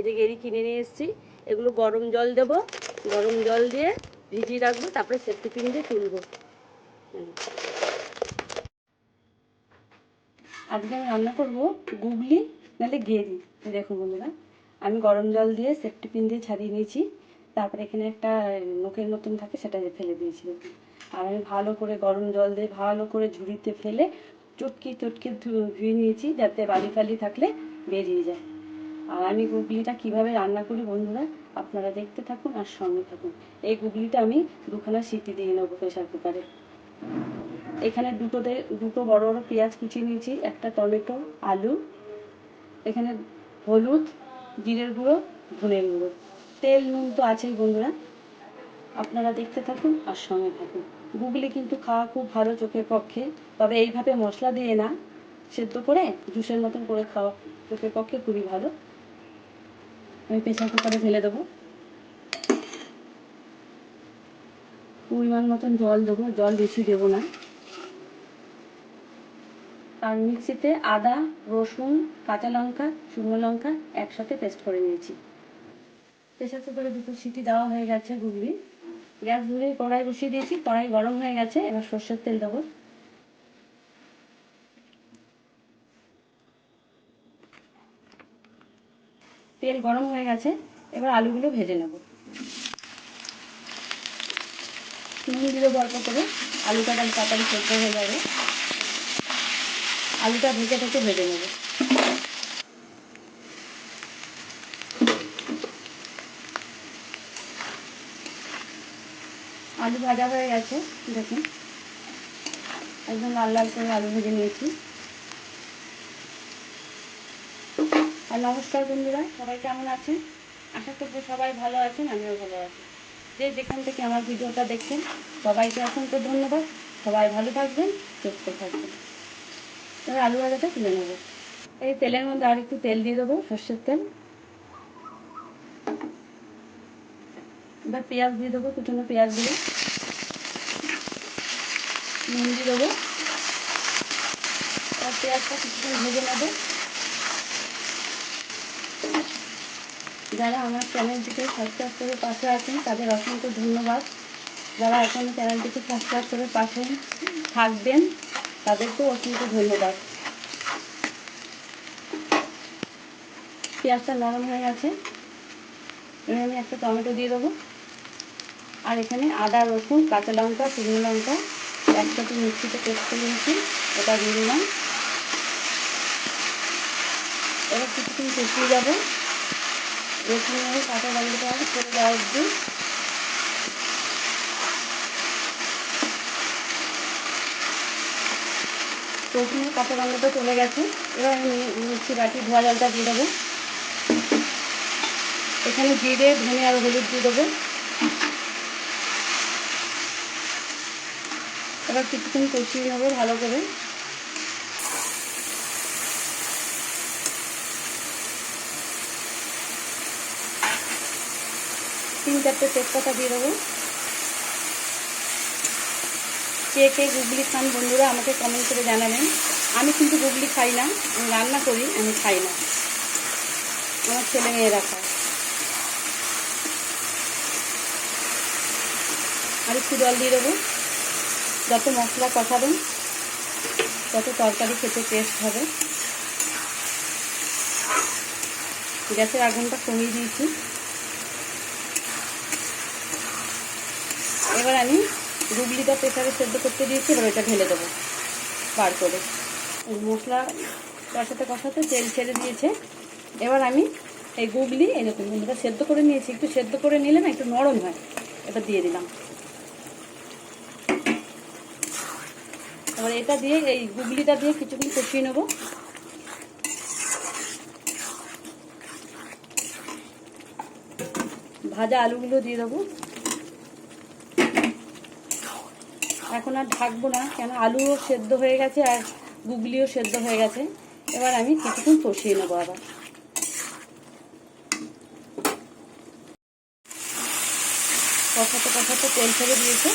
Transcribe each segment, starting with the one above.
এই যে গেরি কিনে নিয়ে এসেছি, এগুলো গরম জল দেবো, গরম জল দিয়ে ভিজিয়ে রাখব, তারপরে সেফটি পিন দিয়ে তুলবো। আজকে আমি রান্না করব গুগলি, নাহলে গেরি। দেখুন বন্ধুরা, আমি গরম জল দিয়ে সেফটি পিন দিয়ে ছাড়িয়ে নিয়েছি, তারপরে এখানে একটা নোকের মতন থাকে, সেটা ফেলে দিয়েছি। আর আমি ভালো করে গরম জল দিয়ে ভালো করে ঝুড়িতে ফেলে চটকি চটকি ধুয়ে নিয়েছি, যাতে বালি ফালি থাকলে বেরিয়ে যায়। আমি গুগলিটা কীভাবে রান্না করি বন্ধুরা, আপনারা দেখতে থাকুন আর সঙ্গে থাকুন। এই গুগলিটা আমি দুখানা সিটি দিয়ে নেব প্রেশার কুকারে। এখানে দুটোতে, দুটো বড় বড় পেঁয়াজ কুচিয়ে নিয়েছি, একটা টমেটো, আলু, এখানে হলুদ, জিরের গুঁড়ো, ধনের গুঁড়ো। তেল নুন তো আছেই বন্ধুরা। আপনারা দেখতে থাকুন আর সঙ্গে থাকুন। গুগলি কিন্তু খাওয়া খুব ভালো চোখের পক্ষে, তবে এইভাবে মশলা দিয়ে না, সেদ্ধ করে, জুসের মতন করে খাওয়া চোখের পক্ষে খুবই ভালো। আমি প্রেশার কুকারে ফেলে দেবো। পরিমাণ মতন জল দেবো, জল বেশি দেবো না। আর মিক্সিতে আদা, রসুন, কাঁচা লঙ্কা, শুকনো লঙ্কা একসাথে পেস্ট করে নিয়েছি। প্রেশার কুকারে দুটো সিটি দেওয়া হয়ে গেছে গুগলি গ্যাস ধরে কড়াই বসিয়ে দিয়েছি, কড়াই গরম হয়ে গেছে, এবার সর্ষের তেল দেবো। তেল গরম হয়ে গেছে, এবার আলুগুলো ভেজে নেব। নুন দিলে অল্প করে আলুটা তাড়াতাড়ি সেদ্ধ হয়ে যাবে। আলুটা ভেজে থেকে ভেজে নেব। আলু ভাজা হয়ে গেছে, দেখুন। একদম লাল লাল করে আলু ভেজে নিয়েছি। আর নমস্কার বন্ধুরা, সবাই কেমন আছেন? আশা করব সবাই ভালো আছেন, আমিও ভালো আছি। যে যেখান থেকে আমার ভিডিওটা দেখছেন, সবাইকে অসংখ্য ধন্যবাদ। সবাই ভালো থাকবেন, সুস্থ থাকবেন। এবার আলু ভাজাটা তুলে নেব। এই তেলের মধ্যে আর একটু তেল দিয়ে দেবো, সর্ষের তেল। এবার পেঁয়াজ দিয়ে দেবো, কুচনো পেঁয়াজ দিয়ে। নুন দিয়ে দেবো। পেঁয়াজটা কিছুক্ষণ ভেজে নেব। যারা আমার চ্যানেলটিকে সাবস্ক্রাইব করে পাশে আছেন, তাদের অসংখ্য ধন্যবাদ। যারা এখনও চ্যানেলটিকে সাবস্ক্রাইব করে পাশে থাকবেন, তাদেরকেও অসংখ্য ধন্যবাদ। পেঁয়াজটা নরম হয়ে গেছে। এখানে আমি একটা টমেটো দিয়ে দেবো। আর এখানে আদা, রসুন, কাঁচা লঙ্কা, শুকনো লঙ্কা একসাথে মিক্সিতে পেস্ট করে নিয়েছি। ওটা দিয়ে দিলাম। এবার কিছুক্ষণ কষিয়ে যাব। রসুন কাঁচা লঙ্কাটা করে দেওয়া অবধি কাঁচা লঙ্কাটা চলে গেছে। এবার আমি মিক্সি বাটি, ধোয়া জলটা দিয়ে দেবো। এখানে জিরে ধনে আর হলুদ দিয়ে দেবো। এবার কিছুক্ষণ কষিয়ে নেব ভালো করে। তিন চারটে তেজপাতা দিয়ে দেবো। কে কে গুগলি খান বন্ধুরা আমাকে কমেন্ট করে জানাবেন। আমি কিন্তু গুগলি খাই না রান্না করি, আমি খাই না। আমার ছেলে মেয়েরা খায়। আর একটু জল দিয়ে দেবো। যত মশলা কষাবেন, তত তরকারি খেতে টেস্ট হবে। গ্যাসের আগুনটা কমিয়ে দিয়েছি। এবার আমি গুগলিটা প্রেসারে সেদ্ধ করতে দিয়েছি, এবার ওটা ঢেলে দেবো। বার করে। মশলা কষাতে কষাতে তেল ছেড়ে দিয়েছে। এবার আমি এই গুগলি এরকম এটা সেদ্ধ করে নিয়েছি। একটু সেদ্ধ করে নিলে না একটু নরম হয়। এটা দিয়ে দিলাম। এবার এটা দিয়ে, এই গুগলিটা দিয়ে কিছুক্ষণ কষিয়ে নেব। ভাজা আলুগুলো দিয়ে দেবো। এখন আর ঢাকবো না, কেন আলুও সেদ্ধ হয়ে গেছে আর গুগলিও সেদ্ধ হয়ে গেছে। এবার আমি কিছুক্ষণ কষিয়ে নেব আবার। কষাতে কষাতে তেল ছেড়ে দিয়েছে।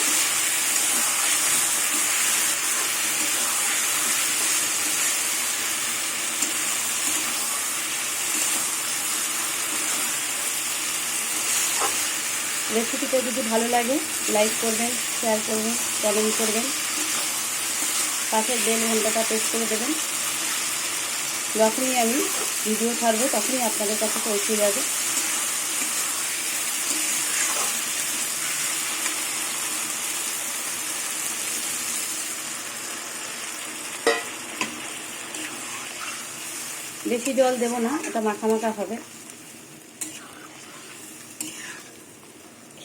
রেসিপিটা যদি ভালো লাগে লাইক করবেন শেয়ার করবেন কমেন্ট করবেন। পাশের বেল ঘন্টাটা প্রেস করে দেবেন। যখনই আমি ভিডিও ছাড়বো, তখনই আপনাদের কাছে পৌঁছে যাবে। বেশি জল দেব না, এটা মাখা মাখা হবে।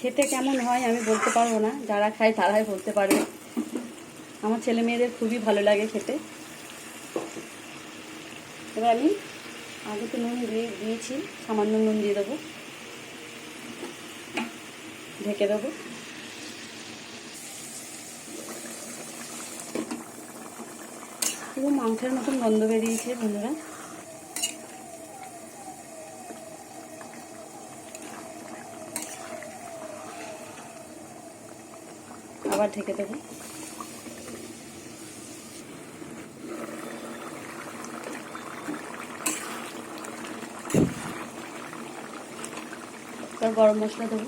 খেতে কেমন হয় আমি বলতে পারব না। যারা খায় তারাই বলতে পারবে। আমার ছেলে মেয়েদের খুবই ভালো লাগে খেতে। এবার আমি আগে তো নুন দিয়ে দিয়েছি, সামান্য নুন দিয়ে দেবো। ঢেকে দেবো। পুরো মাংসের মতন গন্ধ বেরিয়েছে বন্ধুরা। আবার ঢেকে দেবো। গরম মশলা দেবো।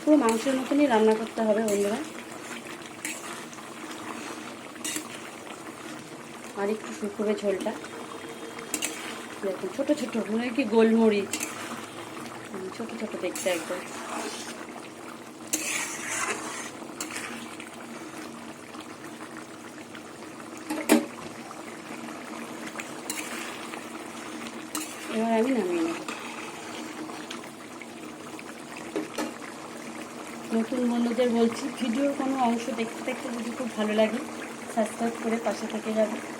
পুরো মাংসের মতনই রান্না করতে হবে বন্ধুরা। আর একটু শুকোবে ঝোলটা। ছোটো ছোটো, মনে কি গোলমরিচ। ছোট ছোট দেখতে একদম। এবার আমি নামিয়ে নেব। নতুন বন্ধুদের বলছি, ভিডিওর কোনো অংশ দেখতে দেখতে যদি খুব ভালো লাগে সাবস্ক্রাইব করে পাশে থেকে যাবে।